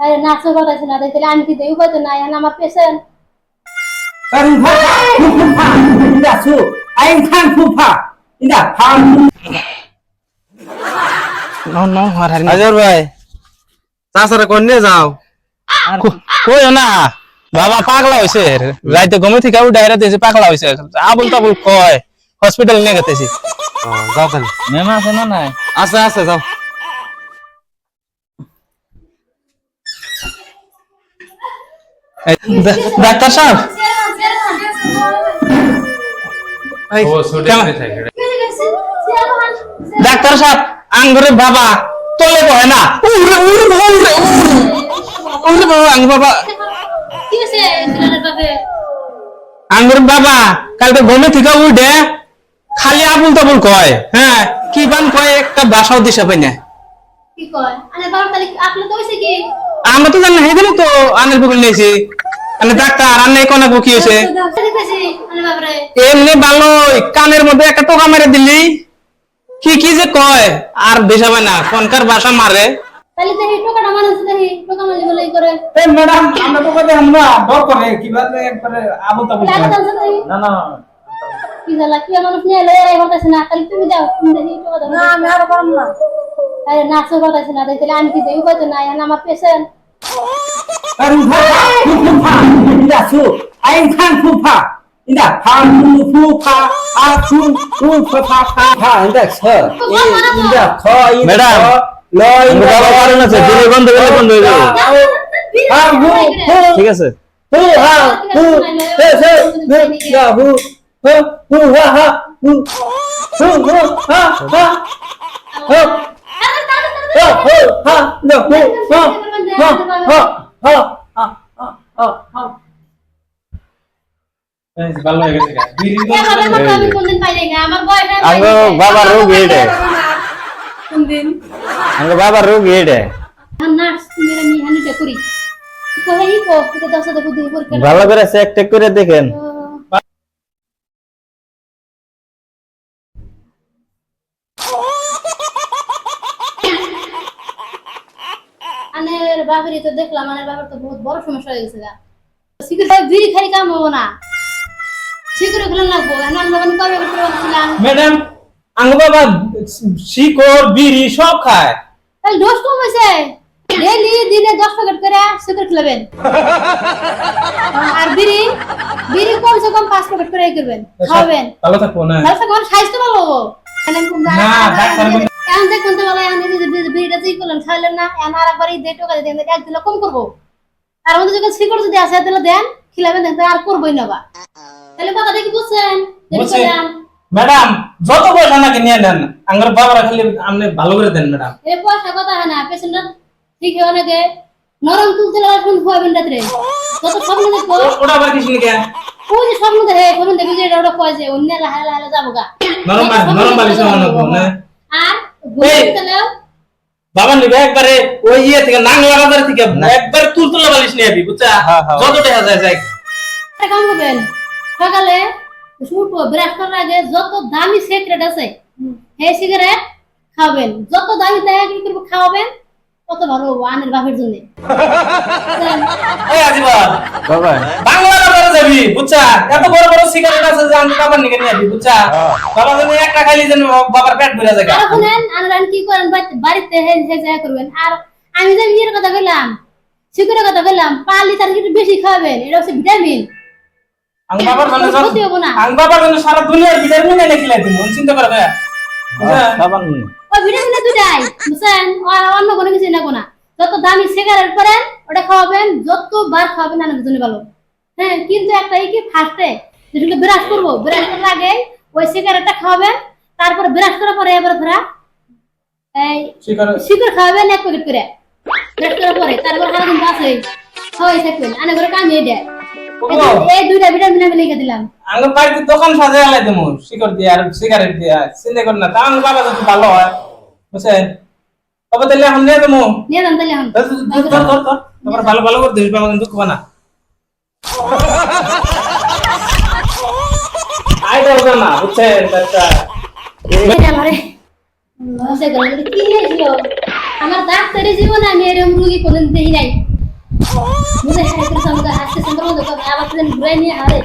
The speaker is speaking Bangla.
আরে নাচও কথাছে না দেখলে আমি কি দেই? উপায় তো নাই আমার পেশেন্ট নো নো আজর ভাই চাচারা কোন নিয়ে যাও? কই না বাবা পাগলা হইছে। রাইতে ঘুমে থেকে উঠে হেরাতে এসে পাগলা হইছে। আবুল তাবুল কয় হসপিটাল নিয়ে গেতেছি। যাও তাহলে। মেমা আছে না নাই? আছে আছে যাও এই, ডা- ডাক্তার সাহেব। ডাক্তার সাহেব আঙ্গুরে বাবা তোলে বহে না। উরে উরে বাবা, উরে উরে বাবা আঙ্গ বাবা। আঙ্গুর বাবা কালকে ঘুমে থেকে উঠে খালি আবুল তাবুল কয় হ্যাঁ কি বান কয় একটা বাসাও দিশা পাই না কি কয়? আরে বাবা তাহলে আপনি তো হয়েছে কি? আমরা তো জানি হেদিন তো আনের বকুল নিয়েছি। মানে ডাক্তার আন্নে কোনা কি হয়েছে? দেখেছি আরে বাবারে এমনি ভালোই কানের মধ্যে একটা টোকা মেরে দিলি। কি কি যে কয়? আর পাই না কোনকার বাসা মারে। তাহলে দেখি টোকাটা মানুষ দেখি টোকা মাঝে বলে করে? Eh madam, আমরা তো কথা আমরা ডর করে কীভাবে একবারে আবু তাবু তাহলে আগে জানছো দেখি না না কি জালা কি মানুষ নিয়ে লয়ে আই না তাহলে তুমি দাও তুমি দাও না আমি আর পারব না। আরে নাচও কথাছে না দেখলে আমি কি উপায় তো আর আমার পেশেন্ট বাবা কারণ আছে, দিলে বন্ধ করলে বন্ধ হয়ে যাবে। Ha hu hu ঠিক আছে বাবার রোগ বাবার রোগ ভালো করে চেক টেক করে দেখেন। আনের তো দেখলাম আনের বাবার তো বহুত বড় সমস্যা হয়ে গেছে সিগারেট বিড়ি খালি কাম হব না। সিগারেটগুলো লাগবো এখন আমরা মানে কবে ম্যাডাম আঙ্গ বাবা শিকড় বিড়ি সব খায়। তাহলে ডোজ কম হয়েছে। ডেলি দিনে দশ প্যাকেট করে সিগারেট খেলাবেন। আর বিড়ি বিড়ি কমসে কম পাঁচ প্যাকেট করে করবেন খাওয়াবেন। ভালো থাকব না তাহলে তোমার স্বাস্থ্য ভালো হব। এখন দেখুন তো বলে এখন এই বিড়িটা যেই করলেন খাইলেন না এখন আর একবার এই দেড় টাকা দেন এক দিলে কম করব আর আমাদের যখন শিকড় যদি আসে তাহলে দেন খিলাবেন দেখতে আর করবোই না বা তাহলে কথাটা কি বুঝছেন যদি বুঝছি। কইলাম, ম্যাডাম যত পয়সা নাকি নিয়ে নেন আঙ্গুর বাবারা খালি আপনি ভালো করে দেন ম্যাডাম এই পয়সা কথা হয় না পেশেন্টরা ঠিক হয়ে অনেকে নরম তুলতে লাগা শুন খুয়াবেন রাত্রে যত স্বপ্ন দেখব ওটা আবার কিছু নাকি ওই যে স্বপ্ন দেখে যে ওটা কয় যে অন্য লাহে লাহে যাব গা নরম নরম বালিশ দেখে আমার যাব। না আর বাবা নিবে একবারে ওই ইয়ে থেকে নাংলা বাজার থেকে একবার তুলতুলা বালিশ নিয়ে আবি বুঝছা? হ্যাঁ, হ্যাঁ। যত টাকা যায় যায় কাম করবেন। সকালে উঠবো ব্রাশ করার আগে যত দামি সিগারেট আছে সেই সিগারেট খাবেন যত দামি দেখা কি করব খাওয়াবেন। তত ভালো আনের বাপের জন্য? এই বাবা। বাংলা বাজারে যাবি বুঝছা? এত বড় বড় সিগারেট আছে যে আমি বাবার নিকে নিয়ে বুঝছা? বাবা যেন একটা খাইলি যেন বাবার পেট ভরে যায়। আর শুনেন কি করেন? বাড়িতে- হে করবেন। আর আমি যে কথা বললাম সিগারের কথা বললাম পাঁচ লিটার একটু বেশি খাবেন। এটা হচ্ছে ভিটামিন। আং বাবার জন্য। আং বাবার সারা দুনিয়ার ভিটামিন এনে খিলাই দিন চিন্তা করে ভাই বাবা ওই ভিটামিন দুটাই বুঝছেন? অন্য কোনো কিছু না। যত দামি সিগারেট করেন ওটা খাওয়াবেন যতবার খাওয়াবেন আনার জন্য ভালো। হ্যাঁ কিন্তু একটা কি ফার্স্টে যেটুকু ব্রাশ করব ব্রাশ করার আগে ওই সিগারেটটা খাওয়াবেন তারপরে ব্রাশ করার পরে এবার ফেরা এই সিগারেট খাওয়াবেন এক প্যাকেট করে। ব্রাশ করার পরে তারপর সারাদিন বাসে খাওয়াই থাকবেন আনে করে কামিয়ে দেয়। এই- এই দুইটা ভিটামিন আমি লিখে দিলাম। আঙ্গ বাড়িতে দোকান সাজাই আলাই দেবো শিকড় দিয়ে আর সিগারেট দিয়ে চিন্তা কর না তা বাবা যদি ভালো হয় বুঝছেন তবে তাহলে এখন নিয়ে দেবো নিয়ে যান তাহলে এখন। ধর, ধর, ধর, ধর, ধর। তারপর ভালো ভালো করে দিবি বাবা কিন্তু খাবা না। আই দরকার না বুঝছেন বাচ্চা এই আমারে লসে গেল কি হয়েছিল? আমার ডাক্তারি জীবনে আমি এরকম রুগী কোনদিন দেখি নাই। Muda ya, kita sama gak hasil sendiri untuk apa? Apa kalian berani hari?